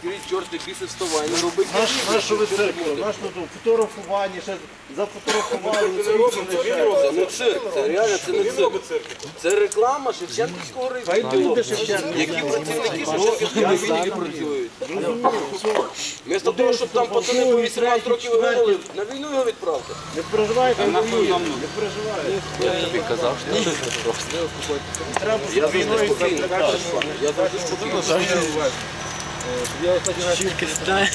скажіть, чорти біси вставай, не роби Наш, наш ви цирк, наш тут фотографування, ще зафотографували, Це це не робить, це він робить, це цирк, це реально це не цирк. Це реклама Шевченківського райвідділу, які працівники Шевченківського працюють. Вместо того, щоб там пацани по 18 років вигнали, на війну його відправте. Не переживайте, не переживайте. Я тобі казав, що це просто. Я завжди закривати. Я завжди спокійно. Я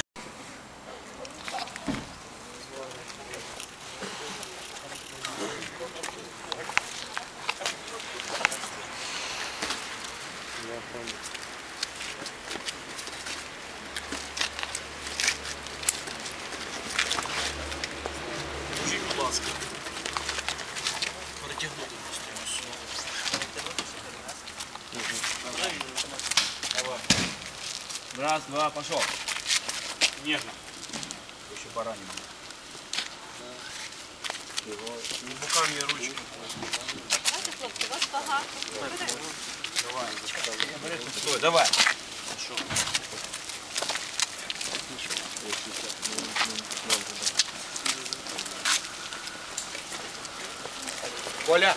Раз, два, пошел. Нежно. Еще баранина. Да. Не ну, буками ручки. Давайте, хлопцы, у вас багато. Давай, Стой, давай. Хорошо. Коля.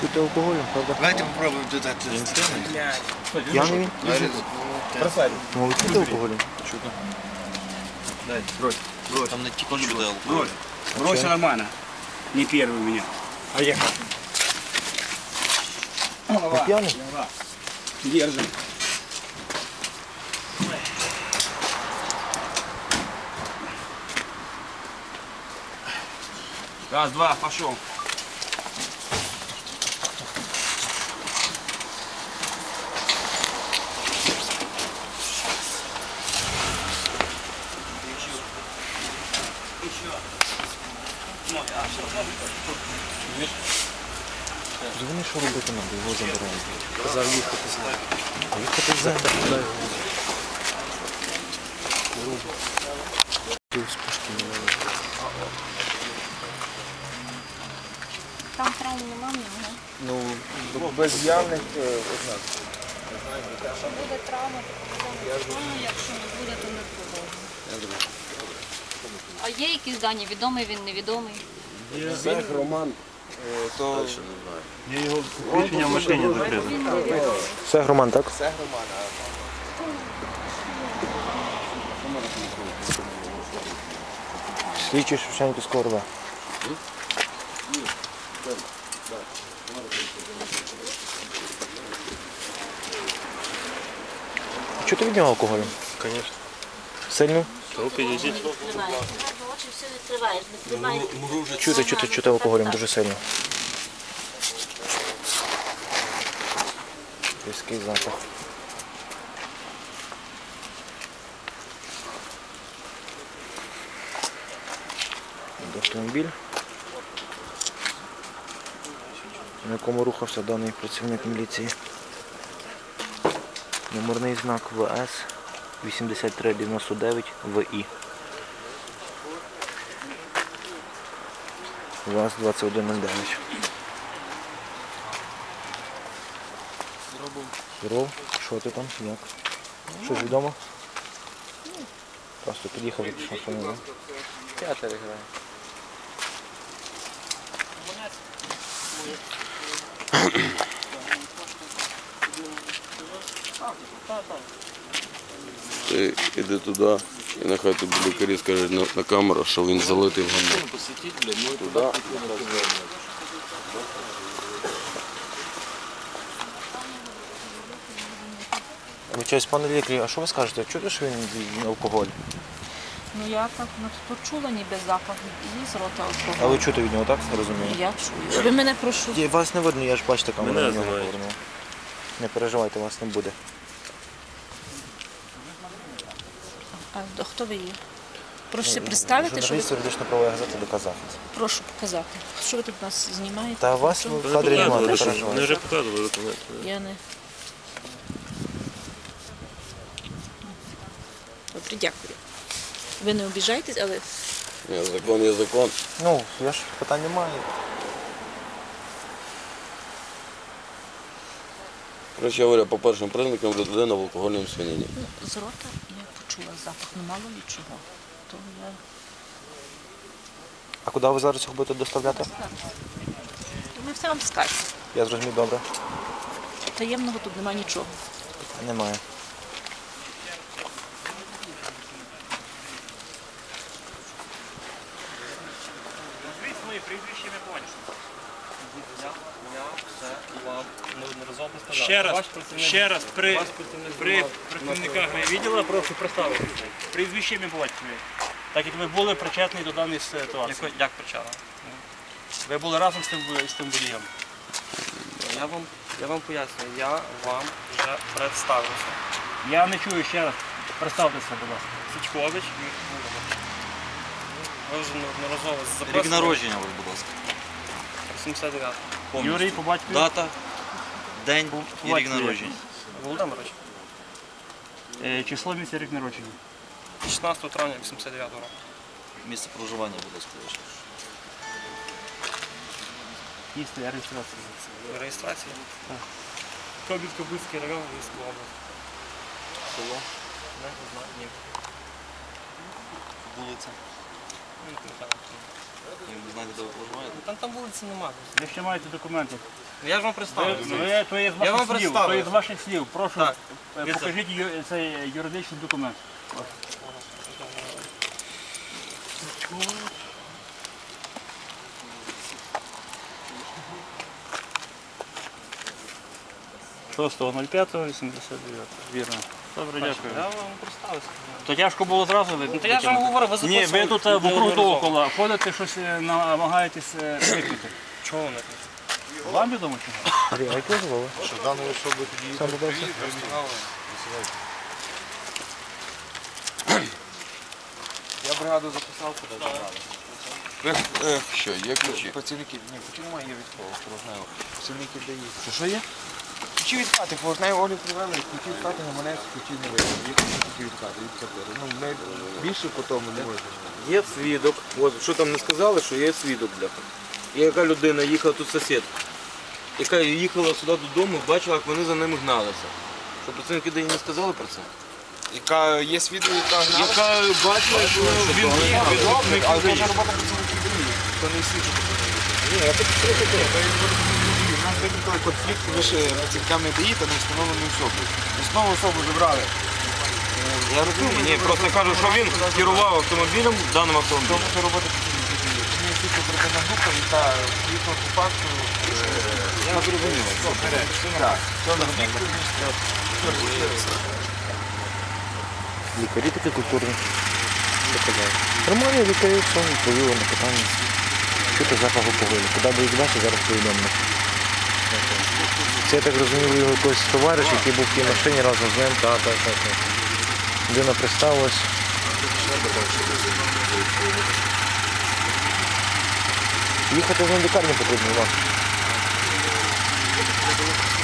Чути алкоголем, правда? Давайте попробуємо додати. П'яний він? Ну, ви чути алкоголем? Дай, брось. Брось. Там не тільки буде алкоголь. Брось. Брось всё нормально. Не первый у меня. Поехали. Ви п'яний? Держим. Раз, два, пошел. Дзвони, що робити треба, його забирають. Казав їхати з нами. Їхати з нами. Спишки без явних ознак. Якщо буде травма, то якщо не буде, то не продовжуємо. А є якісь дані? Відомий він, невідомий? Цех Роман, е, то Я його посвідчення в машині закрив. Все, Роман, так? Слідчий Шевченківського РВ. Чути від нього алкоголю? Звісно. Сильно? То підійдіть. Очі все відкриваєш, відкриваєш. Чути, чути, чути алкоголем дуже сильно. Різкий запах. Автомобіль, на якому рухався даний працівник міліції. Номерний знак ВС 8399 ВІ. ВАЗ 2109. Здоров. Що ти там? Як? Щось відомо? Просто під'їхав і пішов по театр грає. Ти іди туди, і нехай тобі лікарі скажуть на, на камеру, що він залитий в гамно. Туди. Вибачаюсь, пане лікарі, а що ви скажете? Чути, що він алкоголь? Ну я так ну, почула ніби запах і з рота А алкоголю. ви чути від нього, так? Я розумію. Я чую. Ви мене прошу. Вас не видно, я ж бачите камеру Мене на нього знімають. повернув. Не переживайте, вас не буде. А хто ви є? Прошу ну, представити, що ви... юридично правової газети доказати. Прошу показати. Що ви тут нас знімаєте? Та вас в кадрі немає, не переживайте. Вони вже показували документи. Я не. Добре, дякую. Ви не обіжаєтесь, але Ні, закон є закон. Ну, я ж питання маю. Коротше говоря, по першим признакам людина в алкогольному сп'янінні. ну, з рота я почула запах, ну мало нічого. То я А куди ви зараз їх будете доставляти? ми все вам скажемо. Я зрозумів добре. Таємного тут немає нічого. Немає. Назвіть свої прізвище по Ще раз, ще раз, при, при працівниках відділу прошу представити. Прізвище ім'я по. Так як ви були причетні до даної ситуації. Як почала? Ви були разом з тим, з тим водієм. Я вам, я вам пояснюю, я вам вже представився. Я не чую ще раз. Представтеся, будь ласка. Січкович. Ви вже неодноразово Рік народження, вас, будь ласка. 79. Юрій по батькові. Дата, день і рік народження. Володимирович. Е, Число місця рік народження. 16 травня 89 року. Місце проживання, будь ласка. Місце реєстрації. Реєстрація. Кобіт-Кобильський район, Львівська область. Село, Не знаю, ні. вулиця. Ну, не. І ви знаєте, де ви проживаєте? Там, там вулиці немає. Ви ще маєте документи. Ну, Я ж вам Ви, представився. ви, то є з Я вам ваших слів. То є з ваших слів. Прошу, Так. е, покажіть ю- цей юридичний документ. Шостого 05.89. Вірно. Добре, дякую. Я вам представився. То тяжко було зразу ви? Ну, то я ж вам говорив, ви Ні, ви записували тут е, вокруг неодноразово. довкола ходите, щось е, намагаєтесь е, викрити. Чого не? Вам відомо чого? Андрій, а яку зловили? Що даної особи тоді Сам додався? Я бригаду записав, куди забрали. Що, є ключі? Працівники, ні, ключі немає, є від кого, порожнево. Працівники дають. Що, що є? Ключі від хати, порожнево Олю привели, ключі від хати на мене, ключі не вийшли. Є ключі від хати, від квартири. Ну, ми більше по тому не можемо. Є свідок, от що там не сказали, що є свідок бляха. Є яка людина їхала тут сусідка, яка їхала сюди додому, бачила, як вони за ними гналися. Що працівники ДАІ не сказали про це? Яка є свідок, яка гнала? Яка бачила, що він їхав, Відомник, але це робота працівників ДАІ. То не свідок. Ні, я так слухайте, є нас викликали конфлікт між працівниками ДАІ та невстановленою особою. Основну особу забрали. Я розумію, ні, просто кажу, що він керував автомобілем, даним автомобілем. Тому що робота працівників ДАІ. Є слідчо оперативна група, яка відповідно по факту Я зрозумів. Так, Лікарі такі культурні. Нормальні лікарі, все, відповіли на питання. Чути запах алкоголю. Куди будуть бачити, зараз повідомлено. Це, я так розумію, його якийсь товариш, який був в тій машині разом з ним. Так, так, так. так. Людина представилась. Їхати в лікарню потрібно,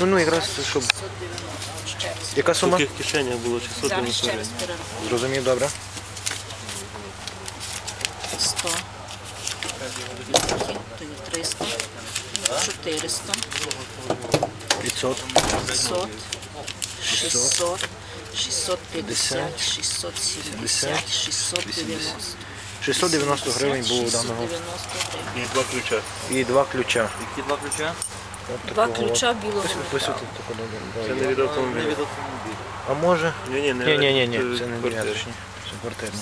Ну, ну, якраз, щоб... Яка сума? кишенях було 600 Зараз ще раз перерахую. Зрозумів, добре. 100, 300, 400, 500. 500, 600, 650, 670, 690. 690 гривень було у даного. 690 гривень. І два ключа. Які два ключа? От Два такого. ключа білого. Це. Не від автомобіля. А може? Ні, ні, Ні, ні, це не внутрішнє. Це квартирні.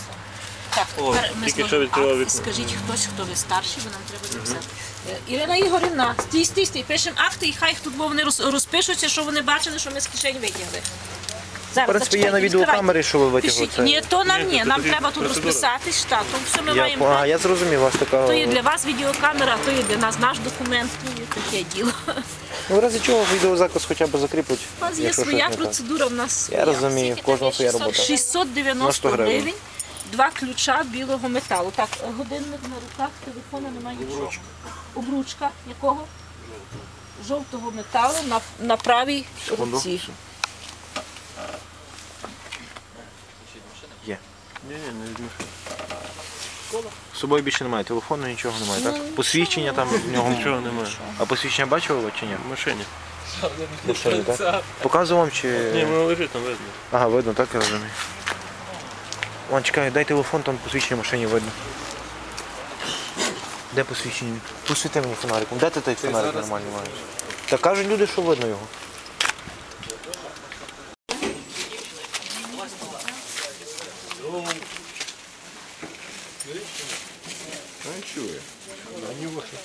Так, О, тепер ми зможемо акт. Скажіть хтось, хто ви старші, бо нам треба записати. Е, Ірина Ігорівна, стій, стій, стій, пишемо акти і хай тут бо вони розпишуться, що вони бачили, що ми з кишень витягли. Зараз, В принципі, є на зачекайте, відеокамері, що ви витягли Пишіть. це. Ні, то нам Ні, це Нам тоді треба тут процедура. розписатись. Так, то все ми Я, маємо. по- а, я зрозумів вас така. То є для вас відеокамера, то є для нас наш документ, то є таке діло. Ну, в разі чого відеозапис хоча б закріпить. У нас є якщо своя щось не так. процедура, в нас Я своя. розумію, в кожного своя робота. 690 100 гривень. гривень, два ключа білого металу. Так, годинник на руках, телефона немає нічого. Обручка якого? Жовтого металу на, на правій руці. З собою більше немає, телефону нічого немає, так? Посвідчення там в нього. Нічого немає. А посвідчення бачили ви чи ні? В машині. Машині, так? Показував вам чи. Ні, воно лежить там видно. Ага, видно, так я розумію. Вон, чекай, дай телефон, там посвідчення в машині видно. Де посвідчення? Посвіти мені фонариком. Де ти той фонарик нормальний маєш? Та кажуть люди, що видно його.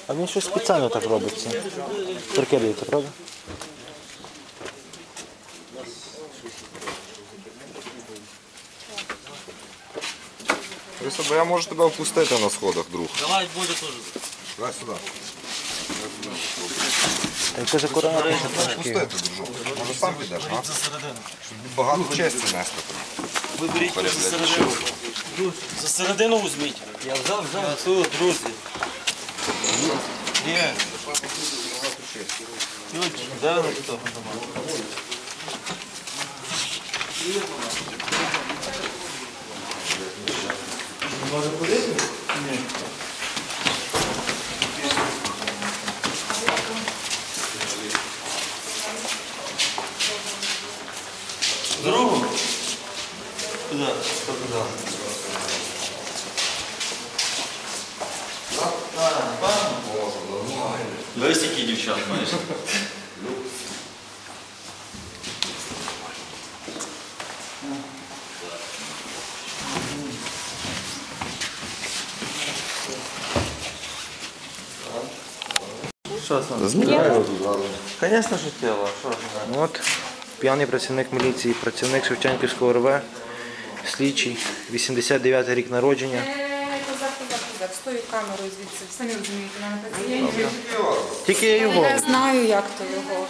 А він щось спеціально так робить. це. Прикидається, правда? Я можу тебе впустити на сходах, друг. Давай буде теж. Дай сюди. Та якось акуратніше трошки. Пустити, дружок. Може сам підеш, а? Щоб багато честі нести. Виберіть за середину. За середину візьміть. Я взяв, взяв. Тут, друзі. Є. Де ви хто? Другу? Куди? Хто куди? Весь які дівчат маєш. Що там? Звісно, що ж? От, п'яний працівник міліції, працівник Шевченківського РВ, слідчий, 89 рік народження. З тою камерою звідси, самі розумієте, мене пацієнтів. Тільки я його. Я знаю, як то його.